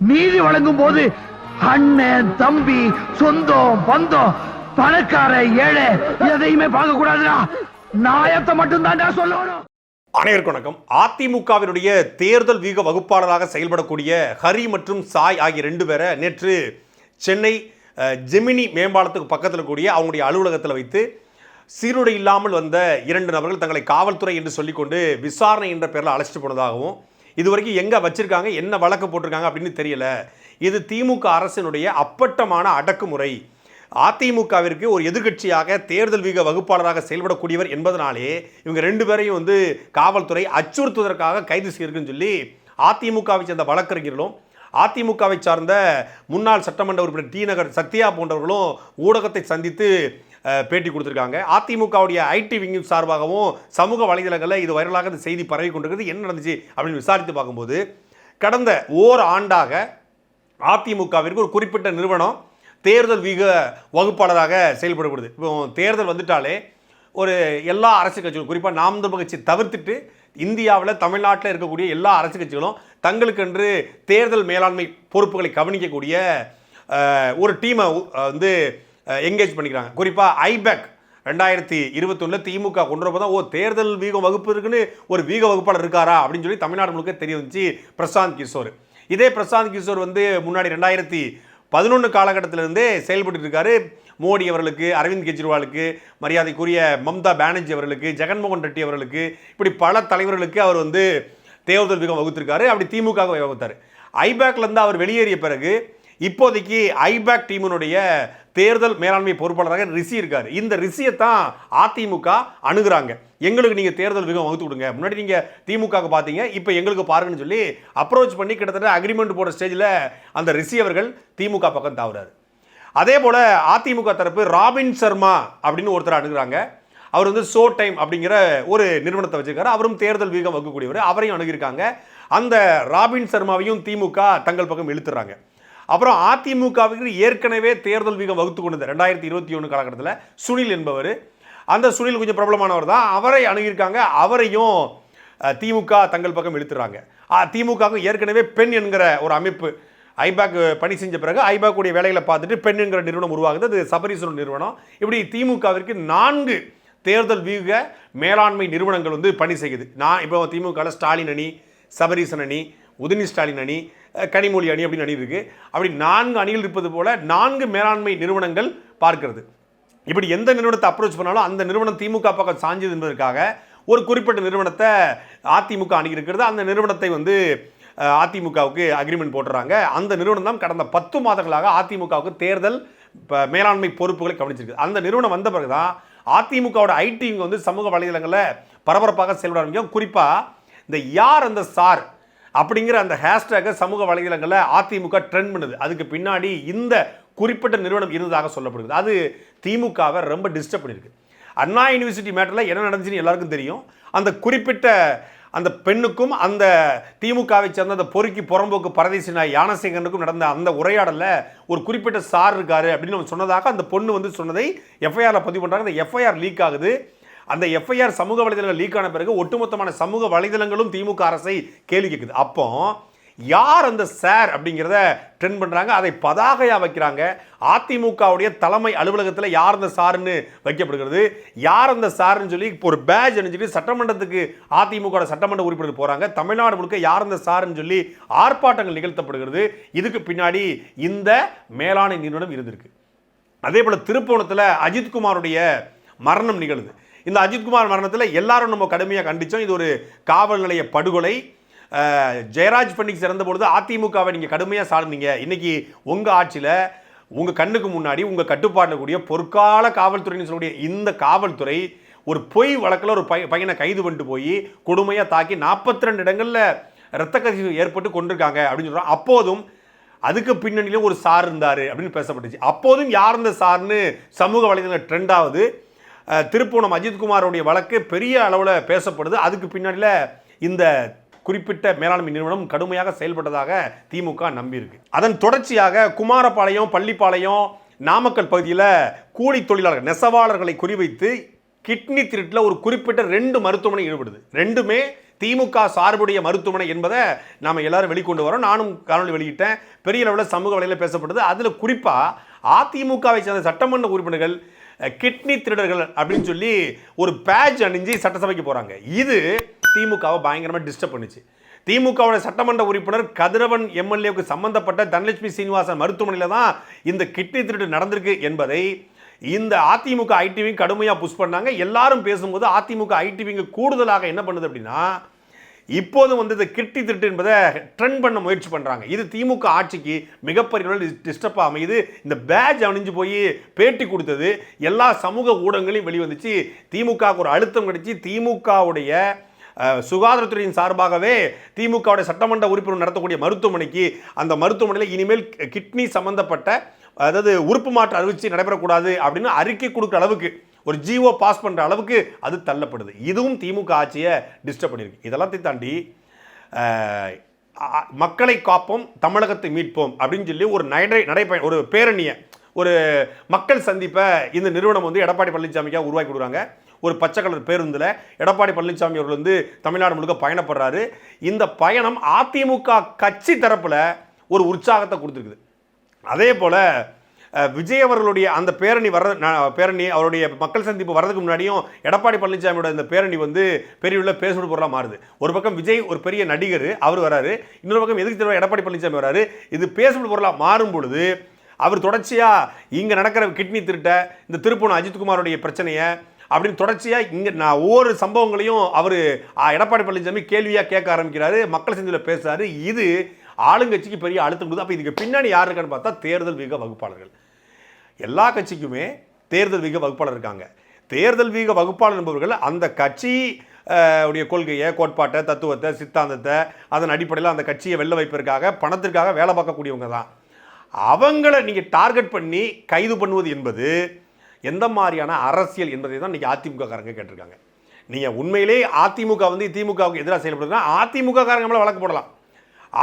நீதி வழங்கும் போது அண்ணன் தம்பி சொந்தம் பந்தம் பணக்கார ஏழை எதையுமே பார்க்க கூடாதுடா நாயத்தை மட்டும் தான்டா சொல்லணும். அனைவருக்கும் வணக்கம். அதிமுகவினுடைய தேர்தல் வீக வகுப்பாளராக செயல்படக்கூடிய ஹரி மற்றும் சாய் ஆகிய ரெண்டு பேரை நேற்று சென்னை ஜெமினி மேம்பாலத்துக்கு பக்கத்தில் கூடிய அவங்களுடைய அலுவலகத்தில் வைத்து சீருடை இல்லாமல் வந்த இரண்டு நபர்கள் தங்களை காவல்துறை என்று சொல்லிக்கொண்டு விசாரணை என்ற பெயரில் அழைச்சிட்டு போனதாகவும் இதுவரைக்கும் எங்கே வச்சுருக்காங்க என்ன வழக்கு போட்டிருக்காங்க அப்படின்னு தெரியல. இது திமுக அரசினுடைய அப்பட்டமான அடக்குமுறை. அதிமுகவிற்கு ஒரு எதிர்க்கட்சியாக தேர்தல் வீக வகுப்பாளராக செயல்படக்கூடியவர் என்பதனாலே இவங்க ரெண்டு பேரையும் வந்து காவல்துறை அச்சுறுத்துவதற்காக கைது செய்யிருக்குன்னு சொல்லி அதிமுகவை சேர்ந்த வழக்கறிஞர்களும் அதிமுகவை சார்ந்த முன்னாள் சட்டமன்ற உறுப்பினர் டி நகர் சத்யா போன்றவர்களும் ஊடகத்தை சந்தித்து பேட்டி கொடுத்துருக்காங்க. அதிமுகவுடைய ஐடி விங்கின் சார்பாகவும் சமூக வலைதளங்களில் இது வைரலாக இந்த செய்தி பரவி கொண்டிருக்கிறது என்ன நடந்துச்சு அப்படின்னு விசாரித்து பார்க்கும்போது கடந்த ஓர் ஆண்டாக அதிமுகவிற்கு ஒரு குறிப்பிட்ட நிறுவனம் தேர்தல் வீக வகுப்பாளராக செயல்படப்படுது. இப்போ தேர்தல் வந்துட்டாலே ஒரு எல்லா அரசு கட்சிகளும் குறிப்பாக நாம் தமிழ் கட்சி தவிர்த்துட்டு இந்தியாவில் தமிழ்நாட்டில் இருக்கக்கூடிய எல்லா அரசு கட்சிகளும் தங்களுக்கென்று தேர்தல் மேலாண்மை பொறுப்புகளை கவனிக்கக்கூடிய ஒரு டீமை வந்து எங்கேஜ் பண்ணிக்கிறாங்க. குறிப்பாக ஐபேக் ரெண்டாயிரத்தி இருபத்தொன்னில் திமுக கொண்டு வரப்போ தான் ஓ தேர்தல் வீக வகுப்பு இருக்குன்னு ஒரு வீக வகுப்பாளர் இருக்காரா? அப்படின்னு சொல்லி தமிழ்நாடு முழுக்க தெரிய வந்துச்சு பிரசாந்த் கிஷோர். இதே பிரசாந்த் கிஷோர் வந்து முன்னாடி ரெண்டாயிரத்தி பதினொன்று காலகட்டத்திலிருந்தே செயல்பட்டு இருக்காரு. மோடி அவர்களுக்கு அரவிந்த் கெஜ்ரிவாலுக்கு மரியாதைக்குரிய மம்தா பானர்ஜி அவர்களுக்கு ஜெகன்மோகன் ரெட்டி அவர்களுக்கு இப்படி பல தலைவர்களுக்கு அவர் வந்து தேர்தல் வீகம் வகுத்திருக்காரு. அப்படி திமுக வகுத்தார். ஐபேக்லேருந்து அவர் வெளியேறிய பிறகு இப்போதைக்கு ஐபேக் டீமினுடைய தேர்தல் மேலாண்மை பொறுப்பாளராக ரிஷி இருக்கார். இந்த ரிஷியை தான் அதிமுக அணுகிறாங்க. எங்களுக்கு நீங்கள் தேர்தல் விகம் வகுத்து கொடுங்க. முன்னாடி நீங்கள் திமுக பார்த்தீங்க இப்போ எங்களுக்கு பாருங்கன்னு சொல்லி அப்ரோச் பண்ணி கிட்டத்தட்ட அக்ரிமெண்ட் போடுற ஸ்டேஜில் அந்த ரிஷி அவர்கள் திமுக பக்கம் தாவுறாரு. அதே போல் அதிமுக தரப்பு ராபின் சர்மா அப்படின்னு ஒருத்தர் அணுகிறாங்க. அவர் வந்து ஷோ டைம் அப்படிங்கிற ஒரு நிறுவனத்தை வச்சிருக்காரு. அவரும் தேர்தல் வீகம் வகுக்கக்கூடியவர். அவரையும் அணுகியிருக்காங்க. அந்த ராபின் சர்மாவையும் திமுக தங்கள் பக்கம் இழுத்துறாங்க. அப்புறம் அதிமுகவுக்கு ஏற்கனவே தேர்தல் வீகம் வகுத்து கொண்டது ரெண்டாயிரத்தி இருபத்தி ஒன்று காலகட்டத்தில் சுனில் என்பவர். அந்த சுனில் கொஞ்சம் பிரபலமானவர் தான். அவரை அணுகியிருக்காங்க. அவரையும் திமுக தங்கள் பக்கம் இழுத்துறாங்க. திமுகவுக்கு ஏற்கனவே பெண் என்கிற ஒரு அமைப்பு ஐபேக் பணி செஞ்ச பிறகு ஐபேக்குடைய வேலைகளை பார்த்துட்டு பெண் என்கிற நிறுவனம் உருவாகுது. அது சபரீஸ்வரன் நிறுவனம். இப்படி திமுகவிற்கு நான்கு தேர்தல் வியூக மேலாண்மை நிறுவனங்கள் வந்து பணி செய்யுது. நான் இப்போ திமுகவில் ஸ்டாலின் அணி சபரீசன் அணி உதினி ஸ்டாலின் அணி கனிமொழி அணி அப்படின்னு அணி இருக்குது அப்படி நான்கு அணிகள் இருப்பது போல நான்கு மேலாண்மை நிறுவனங்கள் பார்க்கிறது. இப்படி எந்த நிறுவனத்தை அப்ரோச் பண்ணாலும் அந்த நிறுவனம் திமுக பக்கம் சாஞ்சது என்பதற்காக ஒரு குறிப்பிட்ட நிறுவனத்தை அதிமுக அணி இருக்கிறது. அந்த நிறுவனத்தை வந்து அதிமுகவுக்கு அக்ரிமெண்ட் போட்டுறாங்க. அந்த நிறுவனம் தான் கடந்த பத்து மாதங்களாக அதிமுகவுக்கு தேர்தல் இப்போ மேலாண்மை பொறுப்புகளை கவனிச்சிருக்கு. அந்த நிறுவனம் வந்த பிறகு தான் அதிமுகவோட ஐடி வந்து சமூக வலைதளங்களில் பரபரப்பாக செயல்பட ஆரம்பிக்கும். குறிப்பாக இந்த யார் அந்த சார் அப்படிங்கிற அந்த ஹேஷ்டேக்கை சமூக வலைதளங்களில் அதிமுக ட்ரெண்ட் பண்ணுது. அதுக்கு பின்னாடி இந்த குறிப்பிட்ட நிறுவனம் இருந்ததாக சொல்லப்படுது அது திமுகவை ரொம்ப டிஸ்டர்ப் பண்ணியிருக்கு. அண்ணா யூனிவர்சிட்டி மேட்டரில் என்ன நடந்துச்சுன்னு எல்லாருக்கும் தெரியும். அந்த குறிப்பிட்ட அந்த பெண்ணுக்கும் அந்த திமுகவை சேர்ந்த அந்த பொறுக்கி புறம்போக்கு பரதேசி நாய் யானசேகரனுக்கும் நடந்த அந்த உரையாடலில் ஒரு குறிப்பிட்ட சார் இருக்காரு அப்படின்னு நம்ம சொன்னதாக அந்த பொண்ணு வந்து சொன்னதை எஃப்ஐஆரில் பதிவு பண்ணுறாங்க அந்த எஃப்ஐஆர் லீக் ஆகுது. அந்த எஃப்ஐஆர் சமூக வலைதளங்கள் லீக் ஆன பிறகு ஒட்டுமொத்தமான சமூக வலைதளங்களும் திமுக அரசை கேள்வி கேட்குது அப்போ யார் அந்த சார் அப்படிங்கிறத ட்ரெண்ட் பண்ணுறாங்க அதை பதாகையாக வைக்கிறாங்க. அதிமுகவுடைய தலைமை அலுவலகத்தில் யார் அந்த சாருன்னு வைக்கப்படுகிறது. யார் அந்த சாருன்னு சொல்லி இப்போ ஒரு பேஜ் அணிஞ்சிட்டு சட்டமன்றத்துக்கு அதிமுக சட்டமன்ற உறுப்பினர் போகிறாங்க தமிழ்நாடு முழுக்க யார் அந்த சாருன்னு சொல்லி ஆர்ப்பாட்டங்கள் நிகழ்த்தப்படுகிறது. இதுக்கு பின்னாடி இந்த மேலாணை நிறுவனம் இருந்திருக்கு. அதே போல் திருப்போணத்தில் அஜித்குமாருடைய மரணம் நிகழுது. இந்த அஜித்குமார் மரணத்தில் எல்லாரும் நம்ம கடுமையாக கண்டித்தோம் இது ஒரு காவல் நிலைய படுகொலை. ஜெயராஜ் பண்டிக் சிறந்த பொழுது அதிமுகவை நீங்கள் கடுமையாக சார்ந்தீங்க. இன்றைக்கி உங்கள் ஆட்சியில் உங்கள் கண்ணுக்கு முன்னாடி உங்கள் கட்டுப்பாட்டில் கூடிய பொற்கால காவல்துறைன்னு சொல்லக்கூடிய இந்த காவல்துறை ஒரு பொய் வழக்கில் ஒரு பை பையனை கைது பண்ணிட்டு போய் கொடுமையாக தாக்கி நாற்பத்தி ரெண்டு இடங்களில் இரத்த கசிவு ஏற்பட்டு கொண்டிருக்காங்க அப்படின்னு சொல்கிறோம் அப்போதும் அதுக்கு பின்னணியிலும் ஒரு சார் இருந்தார் அப்படின்னு பேசப்பட்டுச்சு. அப்போதும் யார் இந்த சார்னு சமூக வலைதளங்கள் ட்ரெண்ட் ஆகுது. திருப்பூணம் அஜித்குமாரோடைய வழக்கு பெரிய அளவில் பேசப்படுது. அதுக்கு பின்னாடியில் இந்த குறிப்பிட்ட மேலாண்மை நிறுவனம் கடுமையாக செயல்பட்டதாக திமுக நம்பியிருக்கு. அதன் தொடர்ச்சியாக குமாரபாளையம் பள்ளிப்பாளையம் நாமக்கல் பகுதியில் கூலி தொழிலாளர்கள் நெசவாளர்களை குறிவைத்து கிட்னி திருட்டில் ஒரு குறிப்பிட்ட ரெண்டு மருத்துவமனை ஈடுபடுது. ரெண்டுமே திமுக சார்புடைய மருத்துவமனை என்பதை நாம எல்லாரும் வெளிக்கொண்டு வரோம். நானும் காணொலி வெளியிட்டேன். பெரிய அளவில் சமூக வலையில் பேசப்பட்டது அதில் குறிப்பாக அதிமுகவை சேர்ந்த சட்டமன்ற உறுப்பினர்கள் கிட்னி திருடர்கள் அப்படின்னு சொல்லி ஒரு பேட்ச் அணிஞ்சு சட்டசபைக்கு போகிறாங்க இது திமுகவை பயங்கரமாக டிஸ்டர்ப் பண்ணுச்சு. திமுகவோட சட்டமன்ற உறுப்பினர் கதிரவன் எம்எல்ஏவுக்கு சம்பந்தப்பட்ட தனலட்சுமி சீனிவாசன் மருத்துவமனையில் தான் இந்த கிட்னி திருட்டு நடந்திருக்கு என்பதை இந்த அதிமுக ஐடிவிங் கடுமையாக புஷ் பண்ணாங்க. எல்லாரும் பேசும்போது அதிமுக ஐடிவிங்க கூடுதலாக என்ன பண்ணுது அப்படின்னா இப்போது வந்து இந்த கிட்டி திருட்டு என்பதை ட்ரெண்ட் பண்ண முயற்சி பண்ணுறாங்க இது திமுக ஆட்சிக்கு மிகப்பெரிய டிஸ்டர்ப் அமையுது. இந்த பேஜ் அணிஞ்சு போய் பேட்டி கொடுத்தது எல்லா சமூக ஊடகங்களையும் வெளிவந்துச்சு. திமுகவுக்கு ஒரு அழுத்தம் கிடைச்சி திமுகவுடைய சுகாதாரத்துறையின் சார்பாகவே திமுகவுடைய சட்டமன்ற உறுப்பினர் நடத்தக்கூடிய மருத்துவமனைக்கு அந்த மருத்துவமனையில் இனிமேல் கிட்னி சம்பந்தப்பட்ட அதாவது உறுப்பு மாற்று அறுவை நடைபெறக்கூடாது அப்படின்னு அறிக்கை கொடுக்குற அளவுக்கு ஒரு ஜிஓ பாஸ் பண்ணுற அளவுக்கு அது தள்ளப்படுது. இதுவும் திமுக ஆட்சியை டிஸ்டர்ப் பண்ணியிருக்கு இதெல்லாத்தையும் தாண்டி மக்களை காப்போம் தமிழகத்தை மீட்போம் அப்படின்னு சொல்லி ஒரு நடை நடைப்பய ஒரு பேரணியை ஒரு மக்கள் சந்திப்பை இந்த நிறுவனம் வந்து எடப்பாடி பழனிசாமிக்காக உருவாக்கி கொடுக்குறாங்க. ஒரு பச்சை கலர் பேருந்தில் எடப்பாடி பழனிசாமி அவர்கள் வந்து தமிழ்நாடு முழுக்க பயணப்படுறாரு. இந்த பயணம் அதிமுக கட்சி தரப்பில் ஒரு உற்சாகத்தை கொடுத்துருக்குது. அதே போல் விஜய் அவர்களுடைய அந்த பேரணி வர்ற பேரணி அவருடைய மக்கள் சந்திப்பு வர்றதுக்கு முன்னாடியும் எடப்பாடி பழனிசாமியோட இந்த பேரணி வந்து பெரிய உள்ள பேசுபடு பொருளாக மாறுது. ஒரு பக்கம் விஜய் ஒரு பெரிய நடிகர் அவர் வராரு. இன்னொரு பக்கம் எதுக்கு தெரியும் எடப்பாடி பழனிசாமி வராரு. இது பேசுபடு பொருளாக மாறும் பொழுது அவர் தொடர்ச்சியாக இங்கே நடக்கிற கிட்னி திருட்டை இந்த திருப்பூணம் அஜித்குமாருடைய பிரச்சனையை அப்படின்னு தொடர்ச்சியாக இங்கே நான் ஒவ்வொரு சம்பவங்களையும் அவர் எடப்பாடி பழனிசாமி கேள்வியாக கேட்க ஆரம்பிக்கிறாரு மக்கள் சந்தியில் பேசுகிறாரு இது ஆளுங்கட்சிக்கு பெரிய அழுத்தம் கொடுத்து அப்போ இதுக்கு பின்னாடி யார் இருக்கான்னு பார்த்தா தேர்தல் மிக வகுப்பாளர்கள். எல்லா கட்சிக்குமே தேர்தல் வீக வகுப்பாளர் இருக்காங்க. தேர்தல் வீக வகுப்பாளர் என்பவர்கள் அந்த கட்சி உடைய கொள்கையை கோட்பாட்டை தத்துவத்தை சித்தாந்தத்தை அதன் அடிப்படையில் அந்த கட்சியை வெளில வைப்பதற்காக பணத்திற்காக வேலை பார்க்கக்கூடியவங்க தான். அவங்கள நீங்கள் டார்கெட் பண்ணி கைது பண்ணுவது என்பது எந்த மாதிரியான அரசியல் என்பதை தான் இன்றைக்கி அதிமுக காரங்க கேட்டிருக்காங்க. நீங்கள் உண்மையிலே அதிமுக வந்து திமுகவுக்கு எதிராக செயல்படுதுன்னா அதிமுக காரங்க மேலே வழக்கு போடலாம்.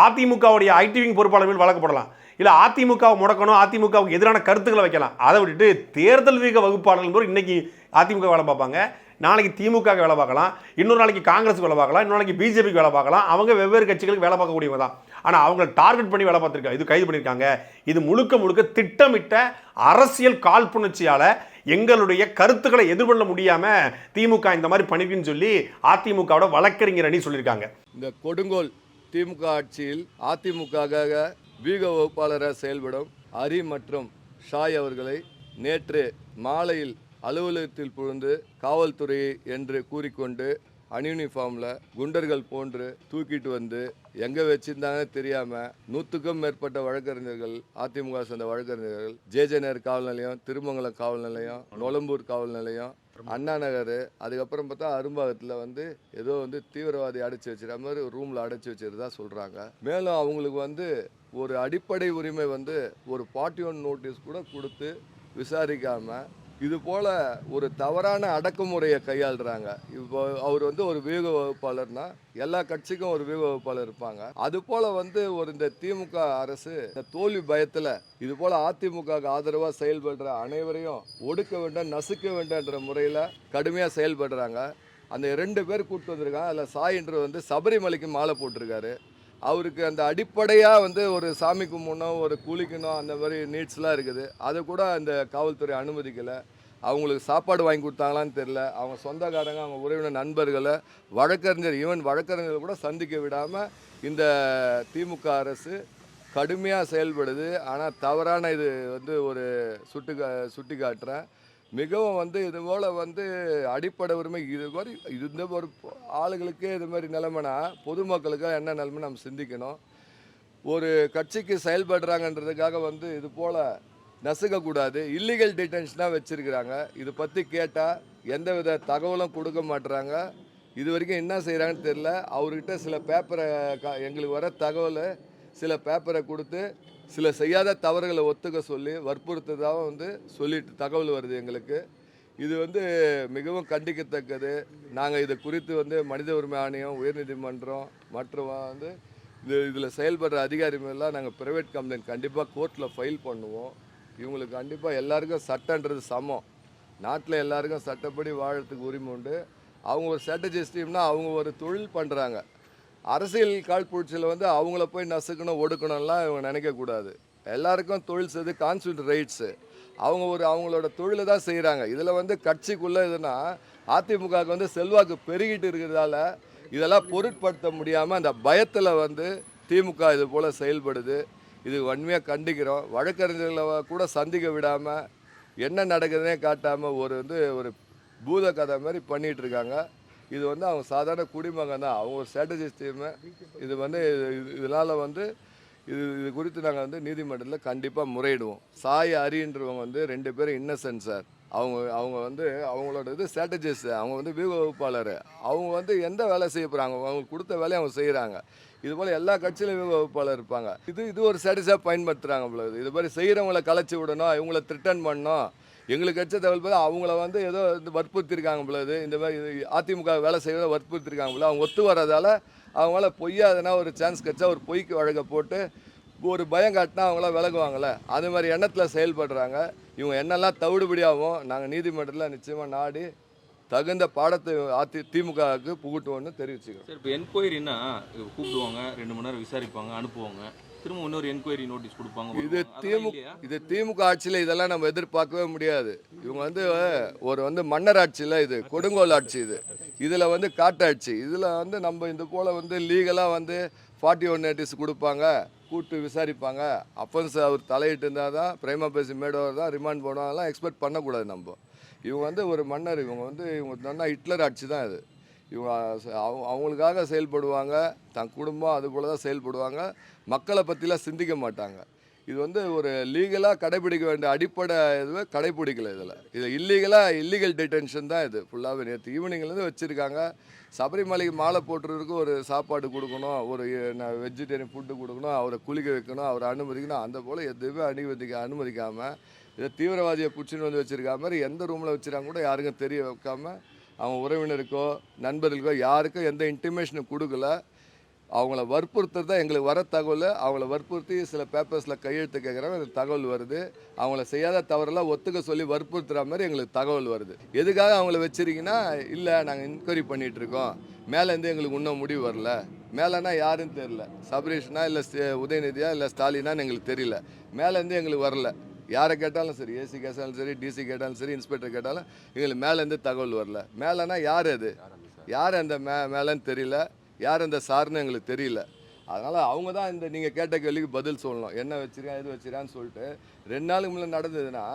அதிமுகவுடைய ஐடிவிங் பொறுப்பாளர் மேல் வழக்கு போடலாம். இல்லை அதிமுகவை முடக்கணும் அதிமுகவுக்கு எதிரான கருத்துக்களை வைக்கலாம். அதை விட்டுட்டு தேர்தல் வீக வகுப்பாளர்கள் இன்னைக்கு அதிமுக வேலை பார்ப்பாங்க. நாளைக்கு திமுக வேலை பார்க்கலாம். இன்னொரு நாளைக்கு காங்கிரஸுக்கு வேலை பார்க்கலாம். இன்னொரு நாளைக்கு பிஜேபிக்கு வேலை பார்க்கலாம். அவங்க வெவ்வேறு கட்சிகளுக்கு வேலை பார்க்கக்கூடியவங்க தான். ஆனால் அவங்களை டார்கெட் பண்ணி வேலை பார்த்துருக்காங்க இது கைது பண்ணியிருக்காங்க. இது முழுக்க முழுக்க திட்டமிட்ட அரசியல் காழ்ப்புணர்ச்சியால் எங்களுடைய கருத்துக்களை எதிர்கொள்ள முடியாமல் திமுக இந்த மாதிரி பண்ணிருக்குன்னு சொல்லி அதிமுகவோட வழக்கறிஞர் அணி சொல்லியிருக்காங்க. இந்த கொடுங்கோல் திமுக ஆட்சியில் அதிமுக வீக வகுப்பாளராக செயல்படும் ஹரி மற்றும் ஷாய் அவர்களை நேற்று மாலையில் அலுவலகத்தில் புகுந்து காவல்துறை என்று கூறிக்கொண்டு அன்யூனிஃபார்மில் குண்டர்கள் போன்று தூக்கிட்டு வந்து எங்கே வச்சிருந்தாங்கன்னு தெரியாமல் நூற்றுக்கும் மேற்பட்ட வழக்கறிஞர்கள் அதிமுக சேர்ந்த வழக்கறிஞர்கள் ஜேஜேநகர் காவல் நிலையம் திருமங்கலம் காவல் நிலையம் நொலம்பூர் காவல் நிலையம் அண்ணா நகர் அதுக்கப்புறம் பார்த்தா அரும்பாகத்தில் வந்து ஏதோ வந்து தீவிரவாதி அடைச்சி வச்சுற மாதிரி ஒரு ரூமில் அடைச்சி வச்சுருதா சொல்கிறாங்க மேலும் அவங்களுக்கு வந்து ஒரு அடிப்படை உரிமை வந்து ஒரு பார்ட்டி ஒன் நோட்டீஸ் கூட கொடுத்து விசாரிக்காமல் இது போல் ஒரு தவறான அடக்குமுறையை கையாளுறாங்க. இப்போ அவர் வந்து ஒரு வியூக வகுப்பாளர்னா எல்லா கட்சிக்கும் ஒரு வியூக வகுப்பாளர் இருப்பாங்க. அது போல் வந்து ஒரு இந்த திமுக அரசு இந்த தோல்வி பயத்தில் இது போல் அதிமுகவுக்கு ஆதரவாக செயல்படுற அனைவரையும் ஒடுக்க வேண்டும் நசுக்க வேண்டாம்ன்ற முறையில் கடுமையாக செயல்படுறாங்க. அந்த ரெண்டு பேர் கூப்பிட்டு வந்திருக்காங்க. அதில் சாயின்ற வந்து சபரிமலைக்கு மாலை போட்டிருக்காரு. அவருக்கு அந்த அடிப்படையாக வந்து ஒரு சாமி கும்பிடணும் ஒரு குளிக்கணும் அந்த மாதிரி நீட்ஸ்லாம் இருக்குது. அதை கூட அந்த காவல்துறை அனுமதிக்கலை. அவங்களுக்கு சாப்பாடு வாங்கி கொடுத்தாங்களான்னு தெரில அவங்க சொந்தக்காரங்க அவங்க உறவினர் நண்பர்களை வழக்கறிஞர் ஈவன் வழக்கறிஞர்கள் கூட சந்திக்க விடாமல் இந்த திமுக அரசு கடுமையாக செயல்படுது. ஆனால் தவறான இது வந்து ஒரு சுட்டு கா சுட்டி காட்டுறேன் மிகவும் வந்து இது போல் வந்து அடிப்படை உரிமை இது மாதிரி இது இந்த ஒரு ஆளுகளுக்கே இது மாதிரி நிலைமைனா பொதுமக்களுக்கு என்ன நிலைமை நம்ம சிந்திக்கணும். ஒரு கட்சிக்கு செயல்படுறாங்கன்றதுக்காக வந்து இது போல் நசுக்கக்கூடாது. இல்லீகல் டிடென்ஷனாக வச்சுருக்கிறாங்க. இதை பற்றி கேட்டால் எந்தவித தகவலும் கொடுக்க மாட்டுறாங்க இது வரைக்கும் என்ன செய்கிறாங்கன்னு தெரில அவர்கிட்ட சில பேப்பரை க எங்களுக்கு வர தகவலை சில பேப்பரை கொடுத்து சில செய்யாத தவறுகளை ஒத்துக்க சொல்லி வற்புறுத்ததாக வந்து சொல்லிட்டு தகவல் வருது எங்களுக்கு. இது வந்து மிகவும் கண்டிக்கத்தக்கது. நாங்கள் இது குறித்து வந்து மனித உரிமை ஆணையம் உயர்நீதிமன்றம் மற்றும் வந்து இது இதில் செயல்படுற அதிகாரிகளெல்லாம் நாங்கள் ப்ரைவேட் கம்ப்ளைண்ட் கண்டிப்பாக கோர்ட்டில் ஃபைல் பண்ணுவோம். இவங்களுக்கு கண்டிப்பாக எல்லாருக்கும் சட்டன்றது சமம். நாட்டில் எல்லாருக்கும் சட்டப்படி வாழறதுக்கு உரிமை உண்டு. அவங்க ஒரு ஸ்ட்ராட்டஜிஸ்ட் அவங்க ஒரு தொழில் பண்ணுறாங்க அரசியல் காழ்ப்புணர்ச்சியில் வந்து அவங்கள போய் நசுக்கணும் ஒடுக்கணும்லாம் இவங்க நினைக்கக்கூடாது எல்லாருக்கும் தொழில் செய்து கான்ஸ்டியூட் ரைட்ஸு அவங்க ஒரு அவங்களோட தொழிலை தான் செய்கிறாங்க இதில் வந்து கட்சிக்குள்ளே இதுனா அதிமுகவுக்கு வந்து செல்வாக்கு பெருகிட்டு இருக்கிறதால இதெல்லாம் பொருட்படுத்த முடியாமல் அந்த பயத்தில் வந்து திமுக இது போல் செயல்படுது. இது வன்மையாக கண்டிக்கிறோம். வழக்கறிஞர்களை கூட சந்திக்க விடாமல் என்ன நடக்குதுன்னே காட்டாமல் ஒரு வந்து ஒரு பூத கதை மாதிரி பண்ணிகிட்டு இருக்காங்க. இது வந்து அவங்க சாதாரண குடிமகன் தான் அவங்க ஒரு ஸ்ட்ராட்டஜிஸ்ட் டீமு இது வந்து இதனால் வந்து இது இது குறித்து நாங்கள் வந்து நீதிமன்றத்தில் கண்டிப்பாக முறையிடுவோம். சாய் அரின்றவங்க வந்து ரெண்டு பேரும் இன்னசென்ட் சார் அவங்க அவங்க வந்து அவங்களோட இது ஸ்ட்ராட்டஜிஸ்ட் அவங்க வந்து வியூக வகுப்பாளர். அவங்க வந்து எந்த வேலை செய்ய போகிறாங்க அவங்க கொடுத்த வேலையை அவங்க செய்கிறாங்க இது போல் எல்லா கட்சியிலும் வியூக வகுப்பாளர் இருப்பாங்க. இது இது ஒரு ஸ்ட்ராட்டஜியாக பயன்படுத்துகிறாங்க இது. இது மாதிரி செய்கிறவங்கள கலைச்சி விடணும் இவங்கள த்ரிட்டன் பண்ணணும். எங்களுக்கு கட்சி தகவல் போது அவங்கள வந்து ஏதோ வந்து வற்புறுத்திருக்காங்க பொழுது இந்த மாதிரி அதிமுக வேலை செய்வதை வற்புறுத்திருக்காங்க போல. அவங்க ஒத்து வர்றதால அவங்களால பொய்யா எதனா ஒரு சான்ஸ் கிடைச்சா ஒரு பொய்க்கு வழக்க போட்டு ஒரு பயம் காட்டினா அவங்களாம் விலகுவாங்கள்ல அது மாதிரி எண்ணத்தில் செயல்படுறாங்க. இவங்க என்னெல்லாம் தவிடுபடியாகவும் நாங்கள் நீதிமன்றத்தில் நிச்சயமாக நாடி தகுந்த பாடத்தை அதி திமுகவுக்கு புகுட்டுவோன்னு தெரிவிச்சுக்கிறோம். சார் இப்போ என்கொயரின்னா கூப்பிடுவாங்க ரெண்டு மணி நேரம் விசாரிப்பாங்க அனுப்புவாங்க. திரும்ப இன்னொரு என்கொயரி நோட்டீஸ் கொடுப்பாங்க. இது திமுக? இது திமுக ஆட்சியில் இதெல்லாம் நம்ம எதிர்பார்க்கவே முடியாது. இவங்க வந்து ஒரு வந்து மன்னர் ஆட்சியில் இது கொடுங்கோல் ஆட்சி இது. இதில் வந்து காட்டாட்சி. இதில் வந்து நம்ம இந்த போல் வந்து லீகலாக வந்து ஃபார்ட்டி ஒன் நோட்டீஸ் கொடுப்பாங்க. கூட்டு விசாரிப்பாங்க. அப்பன்ஸ் அவர் தலையிட்டு இருந்தால் தான் பிரேமா பேசி மேடோவர் தான் ரிமாண்ட் பண்ணுவாங்கலாம் எக்ஸ்பெக்ட் பண்ணக்கூடாது நம்ம. இவங்க வந்து ஒரு மன்னர் இவங்க வந்து இவங்க நல்லா ஹிட்லர் ஆட்சி தான் இது. இவங்க அவங்க அவங்களுக்காக செயல்படுவாங்க தன் குடும்பம் அது போல தான் செயல்படுவாங்க மக்களை பற்றிலாம் சிந்திக்க மாட்டாங்க. இது வந்து ஒரு லீகலாக கடைபிடிக்க வேண்டிய அடிப்படை இதுவே கடைபிடிக்கல இதில். இது இல்லீகலாக இல்லீகல் டிடென்ஷன் தான் இது. ஃபுல்லாகவே நேற்று ஈவினிங்லேருந்து வச்சுருக்காங்க. சபரிமலைக்கு மாலை போட்டுறதுக்கு ஒரு சாப்பாடு கொடுக்கணும் ஒரு வெஜிடேரியன் ஃபுட்டு கொடுக்கணும் அவரை குளிக்க வைக்கணும் அவரை அனுமதிக்கணும் அந்த போல் எதுவுமே அனுமதிக்க அனுமதிக்காமல் இதை தீவிரவாதியை பிடிச்சின்னு வந்து வச்சுருக்காமல் மாதிரி எந்த ரூமில் வச்சுருக்காங்க கூட யாருக்கும் தெரிய வைக்காமல் அவங்க உறவினருக்கோ நண்பர்களுக்கோ யாருக்கும் எந்த இன்டிமேஷனும் கொடுக்கல அவங்கள வற்புறுத்துறது தான் எங்களுக்கு வர தகவல். அவங்கள வற்புறுத்தி சில பேப்பர்ஸில் கையெழுத்து கேட்குறாங்க அந்த தகவல் வருது. அவங்கள செய்யாத தவறெல்லாம் ஒத்துக்க சொல்லி வற்புறுத்துற மாதிரி எங்களுக்கு தகவல் வருது. எதுக்காக அவங்கள வச்சிருக்கீங்கன்னா இல்லை நாங்கள் இன்கொயரி பண்ணிகிட்ருக்கோம் இருக்கோம். மேலேருந்து எங்களுக்கு இன்னும் முடிவு வரல. மேலேனா யாருன்னு தெரில சபரீஷ்னா இல்லை உதயநிதியா இல்லை ஸ்டாலினான்னு எங்களுக்கு தெரியல. மேலேருந்து எங்களுக்கு வரல. யாரை கேட்டாலும் சரி ஏசி கேட்டாலும் சரி டிசி கேட்டாலும் சரி இன்ஸ்பெக்டர் கேட்டாலும் எங்களுக்கு மேலேருந்து தகவல் வரல. மேலேனா யார் அது? யார் அந்த மே மேலேன்னு தெரியல. யார் அந்த சார்னு எங்களுக்கு தெரியல. அதனால் அவங்க தான் இந்த நீங்கள் கேட்ட கேள்விக்கு பதில் சொல்லணும். என்ன வச்சுருக்கான் எது வச்சிருக்கான்னு சொல்லிட்டு ரெண்டு நாளுக்கு முன்னே நடந்ததுன்னா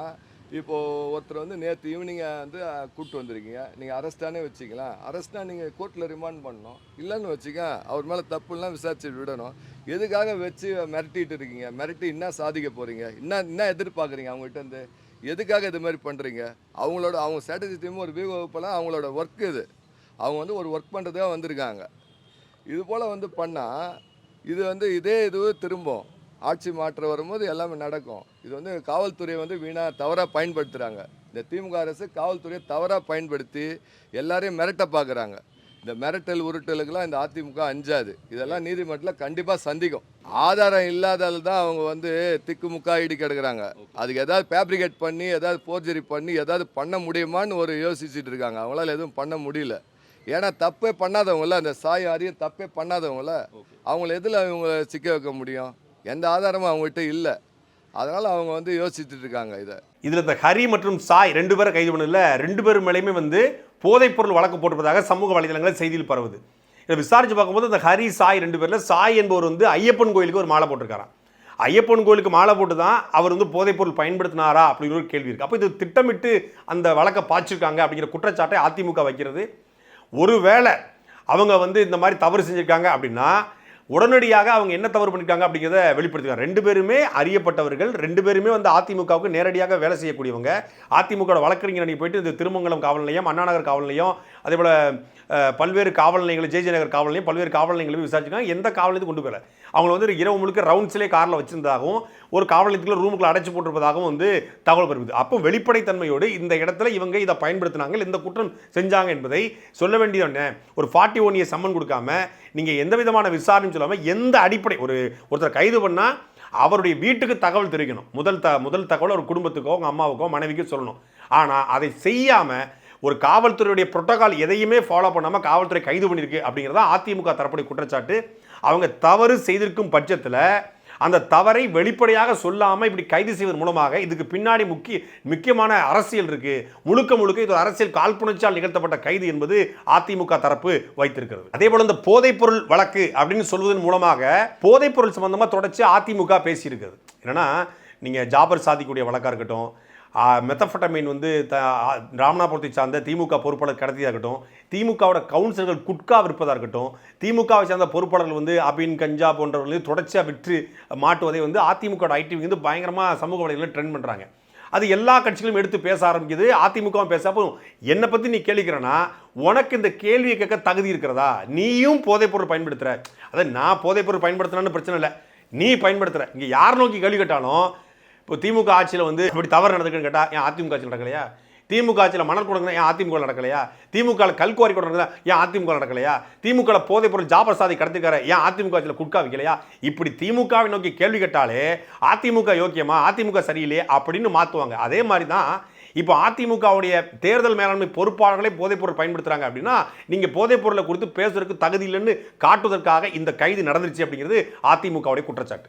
இப்போது ஒருத்தர் வந்து நேற்று ஈவினிங்கை வந்து கூப்பிட்டு வந்திருக்கீங்க. நீங்கள் அரெஸ்டானே வச்சுக்கலாம் அரெஸ்டாக நீங்கள் கோர்ட்டில் ரிமாண்ட் பண்ணணும். இல்லைன்னு வச்சுக்க அவர் மேலே தப்புலாம் விசாரிச்சு விடணும். எதுக்காக வச்சு மிரட்டிட்டு இருக்கீங்க? மிரட்டி என்ன சாதிக்க போகிறீங்க என்ன என்ன எதிர்பார்க்குறீங்க அவங்ககிட்ட இருந்து? எதுக்காக இது மாதிரி பண்ணுறீங்க அவங்களோட அவங்க ஸ்ட்ராட்டஜி டீம் ஒரு வியூ வகுப்பெல்லாம் அவங்களோட ஒர்க் இது. அவங்க வந்து ஒரு ஒர்க் பண்ணுறதுக்காக வந்திருக்காங்க. இது போல் வந்து பண்ணால் இது வந்து இதே இது திரும்பும். ஆட்சி மாற்றம் வரும்போது எல்லாமே நடக்கும். இது வந்து காவல்துறையை வந்து வீணாக தவறாக பயன்படுத்துகிறாங்க இந்த திமுக அரசு காவல்துறையை தவறாக பயன்படுத்தி எல்லாரையும் மிரட்ட பார்க்குறாங்க இந்த மிரட்டல் உருட்டலுக்கெல்லாம் இந்த அதிமுக அஞ்சாது. இதெல்லாம் நீதிமன்றத்தில் கண்டிப்பாக சந்திக்கும். ஆதாரம் இல்லாதால தான் அவங்க வந்து திக்குமுக்கா இடி கிடக்குறாங்க. அதுக்கு ஏதாவது ஃபேப்ரிகேட் பண்ணி ஏதாவது போர்ஜரி பண்ணி ஏதாவது பண்ண முடியுமான்னு ஒரு யோசிச்சுட்டு இருக்காங்க. அவங்களால எதுவும் பண்ண முடியல. ஏன்னா தப்பே பண்ணாதவங்கள அந்த சாய் ஆரியம் தப்பே பண்ணாதவங்கள அவங்கள எதில் அவங்க சிக்க வைக்க முடியும்? எந்த ஆதாரமும் அவங்ககிட்ட இல்லை. அதனால் அவங்க வந்து யோசிச்சுட்டு இருக்காங்க இதை. இதில் இந்த ஹரி மற்றும் சாய் ரெண்டு பேரை கைது பண்ணல ரெண்டு பேரும் மேலேயுமே வந்து போதைப்பொருள் வழக்கு போட்டிருப்பதாக சமூக வலைதளங்களில் செய்தியில் பரவுது. இதை விசாரித்து பார்க்கும்போது இந்த ஹரி சாய் ரெண்டு பேரில் சாய் என்பவர் வந்து ஐயப்பன் கோயிலுக்கு ஒரு மாலை போட்டிருக்காராம். ஐயப்பன் கோயிலுக்கு மாலை போட்டு தான் அவர் வந்து போதைப்பொருள் பயன்படுத்தினாரா அப்படிங்கிற ஒரு கேள்வி இருக்குது அப்போ இது திட்டமிட்டு அந்த வழக்கை பாய்ச்சிருக்காங்க அப்படிங்கிற குற்றச்சாட்டை அதிமுக வைக்கிறது. ஒருவேளை அவங்க வந்து இந்த மாதிரி தவறு செஞ்சுருக்காங்க அப்படின்னா உடனடியாக அவங்க என்ன தவறு பண்ணிட்டாங்க அப்படிங்கிறத வெளிப்படுத்திருக்காங்க. ரெண்டு பேருமே அறியப்பட்டவர்கள் ரெண்டு பேருமே வந்து அதிமுகவுக்கு நேரடியாக வேலை செய்யக்கூடியவங்க. அதிமுக வழக்கறிஞர் அன்னைக்கு போயிட்டு இந்த திருமங்கலம் காவல் நிலையம் அண்ணாநகர் காவல் நிலையம் அதே போல் பல்வேறு காவல் நிலையங்கள் ஜே நகர் காவல் நிலையம் பல்வேறு காவல் நிலையங்களும் விசாரிச்சுக்காங்க எந்த காவல் கொண்டு போகல. அவங்க வந்து இரவு முழுக்க ரவுண்ட்ஸ்லேயே காரில் வச்சிருந்ததாகவும் ஒரு காவல் நிலையத்துக்குள்ள ரூமுக்குள்ள அடைச்சு போட்டிருப்பதாகவும் வந்து தகவல் பெறுவது அப்போ வெளிப்படைத்தன்மையோடு இந்த இடத்துல இவங்க இதை பயன்படுத்தினாங்க இந்த குற்றம் செஞ்சாங்க என்பதை சொல்ல வேண்டியது ஒரு ஃபார்ட்டி ஒன் இயர் சம்மன் கொடுக்காம நீங்கள் எந்த விதமான விசாரணையும் சொல்லாமல் எந்த அடிப்படை ஒரு ஒருத்தர் கைது பண்ணால் அவருடைய வீட்டுக்கு தகவல் தெரிவிக்கணும். முதல் த முதல் தகவல் ஒரு குடும்பத்துக்கோ அவங்க அம்மாவுக்கோ மனைவிக்கோ சொல்லணும். ஆனால் அதை செய்யாமல் ஒரு காவல்துறையுடைய புரோட்டோகால் எதையுமே ஃபாலோ பண்ணாமல் காவல்துறை கைது பண்ணியிருக்கு அப்படிங்கிறதா அதிமுக தரப்புடைய குற்றச்சாட்டு. அவங்க தவறு செய்திருக்கும் பட்சத்தில் அந்த தவறை வெளிப்படையாக சொல்லாமல் இப்படி கைது செய்வதன் மூலமாக இதுக்கு பின்னாடி முக்கிய முக்கியமான அரசியல் இருக்குது முழுக்க முழுக்க இது ஒரு அரசியல் காழ்ப்புணர்ச்சியால் நிகழ்த்தப்பட்ட கைது என்பது அதிமுக தரப்பு வைத்திருக்கிறது. அதே போல இந்த போதைப்பொருள் வழக்கு அப்படின்னு சொல்வதன் மூலமாக போதைப்பொருள் சம்பந்தமாக தொடர்ச்சி அதிமுக பேசியிருக்கிறது. என்னன்னா நீங்கள் ஜாபர் சாதிக்கூடிய வழக்காக இருக்கட்டும் மெத்தஃபட்டமைன் வந்து த ஆ, ராமநாதபுரத்தை சார்ந்த திமுக பொறுப்பாளர் கடத்தியாக இருக்கட்டும் திமுகவோட கவுன்சிலர்கள் குட்கா விற்பதாக இருக்கட்டும் திமுகவை சார்ந்த பொறுப்பாளர்கள் வந்து அபின் கஞ்சா போன்றவர்கள் வந்து தொடர்ச்சியாக விற்று மாட்டுவதை வந்து அதிமுக ஐடி வந்து பயங்கரமாக சமூக வலைகளில் ட்ரெண்ட் பண்ணுறாங்க அது எல்லா கட்சிகளும் எடுத்து பேச ஆரம்பிக்குது அதிமுகவும் பேச அப்போ என்னை பற்றி நீ கேள்விக்கிறேன்னா உனக்கு இந்த கேள்வியை கேட்க தகுதி இருக்கிறதா? நீயும் போதைப்பொருள் பயன்படுத்துகிற அதாவது நான் போதைப்பொருள் பயன்படுத்தினான்னு பிரச்சனை இல்லை. நீ பயன்படுத்துகிற இங்கே யார் நோக்கி கேள்வி கேட்டாலும் இப்போ திமுக ஆட்சியில் வந்து இப்படி தவறு நடந்துக்குன்னு கேட்டால் ஏன் அதிமுக ஆட்சியில் நடக்கலையா? திமுக ஆட்சியில் மணல் கொடுங்க ஏன் அதிமுக நடக்கலையா? திமுக கல்குவாரி கொடுங்க ஏன் அதிமுக நடக்கலையா? திமுக போதைப் பொருள் ஜாபர் சாதி கடத்திக்கார ஏன் அதிமுக ஆட்சியில் குட்கா வைக்கலையா? இப்படி திமுகவை நோக்கி கேள்வி கேட்டாலே அதிமுக யோக்கியமா அதிமுக சரியில்லையே அப்படின்னு மாற்றுவாங்க அதே மாதிரி தான் இப்போ அதிமுகவுடைய தேர்தல் மேலாண்மை பொறுப்பாளர்களே போதைப்பொருள் பயன்படுத்துறாங்க அப்படின்னா நீங்க போதைப் பொருளை குறித்து பேசுறதுக்கு தகுதி இல்லைன்னு காட்டுவதற்காக இந்த கைது நடந்துருச்சு அப்படிங்கிறது அதிமுகவுடைய குற்றச்சாட்டு.